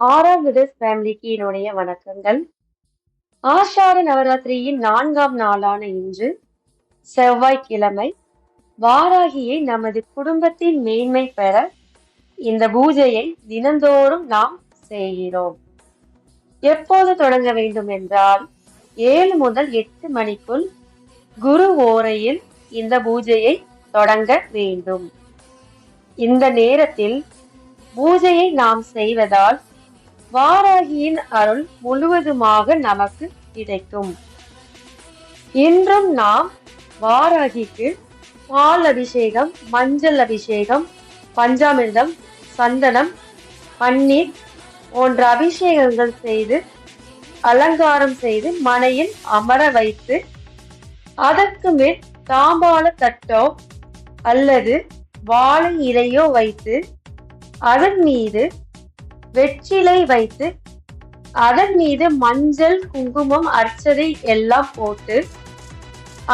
ஆறாம் ஃபேமிலிக்கு என்னுடைய வணக்கங்கள். ஆஷாட நவராத்திரியின் நான்காம் நாளான இன்று செவ்வாய்க்கிழமை வாராகியை நமது குடும்பத்தின் மேன்மை பெற இந்த பூஜையை தினந்தோறும் நாம் செய்கிறோம். எப்போது தொடங்க வேண்டும் என்றால் ஏழு முதல் எட்டு மணிக்குள் குரு ஓரையில் இந்த பூஜையை தொடங்க வேண்டும். இந்த நேரத்தில் பூஜையை நாம் செய்வதால் வாராகியின் அருள் முழுவதுமாக நமக்கு கிடைக்கும். இன்றும் நாம் வாராகிக்கு பால் அபிஷேகம் மஞ்சள் அபிஷேகம் பஞ்சாமிர்தம் சந்தனம் பன்னீர் போன்ற அபிஷேகங்கள் செய்து அலங்காரம் செய்து மனையில் அமர வைத்து அதற்கு மேல் தாம்பாள தட்டோ அல்லது வாழை இலையோ வைத்து அதன் மீது வெற்றிலை வைத்து அதன் மீது மஞ்சள் குங்குமம் அர்ச்சதை எல்லாம் போட்டு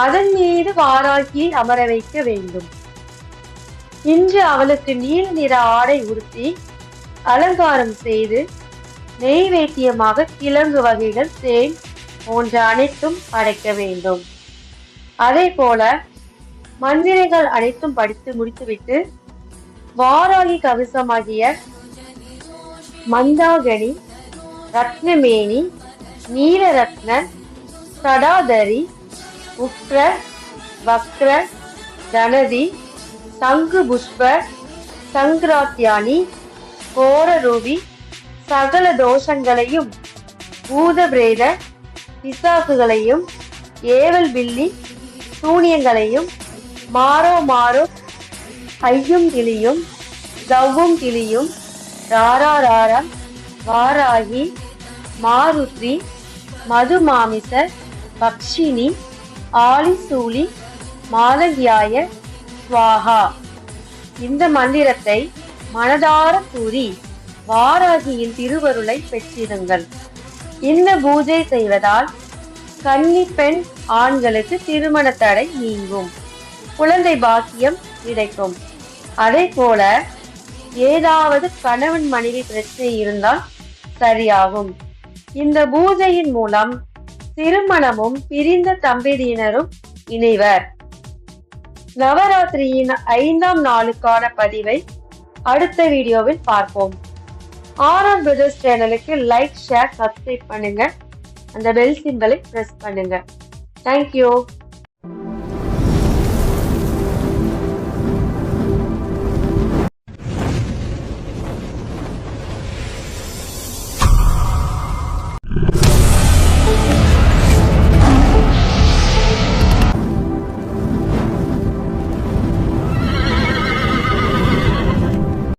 அதன் மீது வாராகி அமர வைக்க வேண்டும். இன்று அவளுக்கு நீல நிற ஆடை உடுத்தி அலங்காரம் செய்து நெய்வேத்தியமாக கிழங்கு வகைகள் தேன் போன்ற அனைத்தும் படைக்க வேண்டும். அதே போல மந்திரங்கள் அனைத்தும் படித்து முடித்துவிட்டு வாராகி கவசமாகிய மந்தாகனி ரத்னமேனி நீலரத்ன சடாதரி உக்ர வக்ர தனதி சங்கு புஷ்ப சங்கராத்தியானி கோரரூபி சகல தோஷங்களையும் பூத பிரேத பிசாசுகளையும் ஏவல் பில்லி சூனியங்களையும் மாறோ மாறோ ஐயும் கிளியும் தவ்வும் கிளியும் ராரா வாராகி மாருத்ரி மதுமாமிச பக்ஷினி ஆலிசூலி மாலகியாய ஸ்வாகா இந்த மந்திரத்தை மனதார கூறி வாராகியின் திருவருளை பெற்றிருங்கள். இந்த பூஜை செய்வதால் கன்னி பெண் ஆண்களுக்கு திருமண தடை நீங்கும். குழந்தை பாக்கியம் கிடைக்கும். அதே போல ஏதாவது கணவன் மனைவி பிரச்சனை இருந்தால் சரியாகும். இந்த பூஜையின் மூலம் திருமணமும் பிரிந்த தம்பதியினரும் இணைவர். நவராத்திரியின் ஐந்தாம் நாளுக்கான பதிவை அடுத்த வீடியோவில் பார்ப்போம். ஆர் பிரதர்ஸ் சேனலுக்கு லைக் ஷேர் சப்ஸ்கிரைப் பண்ணுங்க. அந்த பெல் சிம்பலை பிரஸ் பண்ணுங்க. Thank you